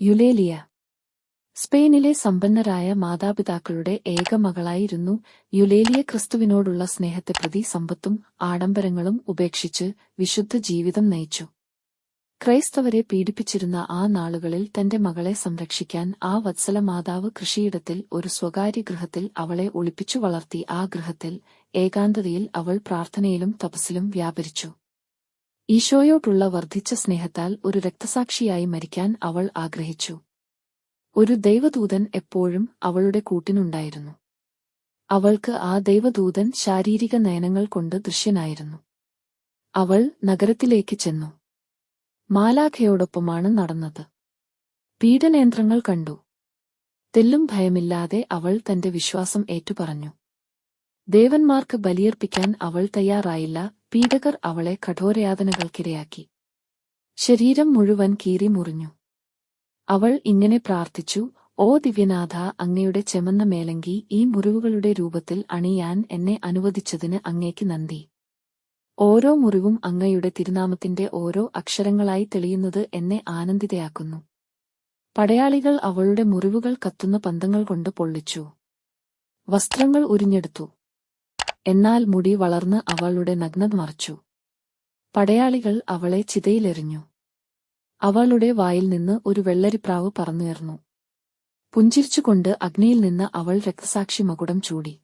യുലേലിയ. സ്പെയിനിലെ സമ്പന്നരായ മാതാപിതാക്കളുടെ ഏക മകളായിരുന്നു യുലേലിയ ക്രിസ്തുവിനോടുള്ള സ്നേഹത്തെ പ്രതി സമ്പത്തും ആഡംബരങ്ങളും ഉപേക്ഷിച്ച് വിശുദ്ധ ജീവിതം നയിച്ചു. ക്രൈസ്തവരെ പീഡിപ്പിച്ചിരുന്ന ആ നാളുകളിൽ തന്റെ മകളെ സംരക്ഷിക്കാൻ ആ വത്സല മാതാവ് കൃഷിയിടത്തിൽ ഒരു സ്വകാര്യ ഗൃഹത്തിൽ അവളെ ഒളിപ്പിച്ചു വളർത്തി ആ ഗൃഹത്തിൽ ഏകാന്തതയിൽ അവൾ പ്രാർത്ഥനയിലും തപസ്സിലും വ്യാപരിച്ചു. ഈശോയോട്ടുള്ള വർദ്ധിച്ച സ്നേഹത്താൽ ഒരു രക്തസാക്ഷിയായി മരിക്കാൻ അവൾ ആഗ്രഹിച്ചു. ഒരു ദൈവദൂതൻ എപ്പോഴും അവളുടെ കൂട്ടിനുണ്ടായിരുന്നു. അവൾക്ക് ആ ദൈവദൂതൻ ശാരീരിക നയനങ്ങൾ കൊണ്ട് ദൃശ്യനായിരുന്നു. അവൾ നഗരത്തിലേക്ക് ചെന്നു. മാലാഖയോടൊപ്പമാണ് നടന്നത്. പീഡനയന്ത്രങ്ങൾ കണ്ടു. തെല്ലും ഭയമില്ലാതെ അവൾ തന്റെ വിശ്വാസം ഏറ്റുപറഞ്ഞു. ദേവന്മാർക്ക് ബലിയർപ്പിക്കാൻ അവൾ തയ്യാറായില്ല പീഡകർ അവളെ കഠോരയാതനകൾക്കിരയാക്കി. ശരീരം മുഴുവൻ കീറി മുറിഞ്ഞു. അവൾ ഇങ്ങനെ പ്രാർത്ഥിച്ചു ഓ ദിവ്യനാഥ അങ്ങയുടെ ചെമന്ന മേലങ്കി ഈ മുറിവുകളുടെ രൂപത്തിൽ അണിയാൻ എന്നെ അനുവദിച്ചതിന് അങ്ങേക്ക് നന്ദി. ഓരോ മുറിവും അങ്ങയുടെ തിരുനാമത്തിന്റെ ഓരോ അക്ഷരങ്ങളായി തെളിയുന്നത് എന്നെ ആനന്ദിതയാക്കുന്നു. പടയാളികൾ അവളുടെ മുറിവുകൾ കത്തുന്ന പന്തങ്ങൾ കൊണ്ട് പൊള്ളിച്ചു. വസ്ത്രങ്ങൾ ഉരിഞ്ഞെടുത്തു. എന്നാൽ മുടി വളർന്ന് അവളുടെ നഗ്നത മറച്ചു. പടയാളികൾ അവളെ ചിതയിലെറിഞ്ഞു. അവളുടെ വായിൽ നിന്ന് ഒരു വെള്ളരിപ്രാവ് പറന്നുയർന്നു. പുഞ്ചിരിച്ചുകൊണ്ട് അഗ്നിയിൽ നിന്ന് അവൾ രക്തസാക്ഷി മകുടം ചൂടി.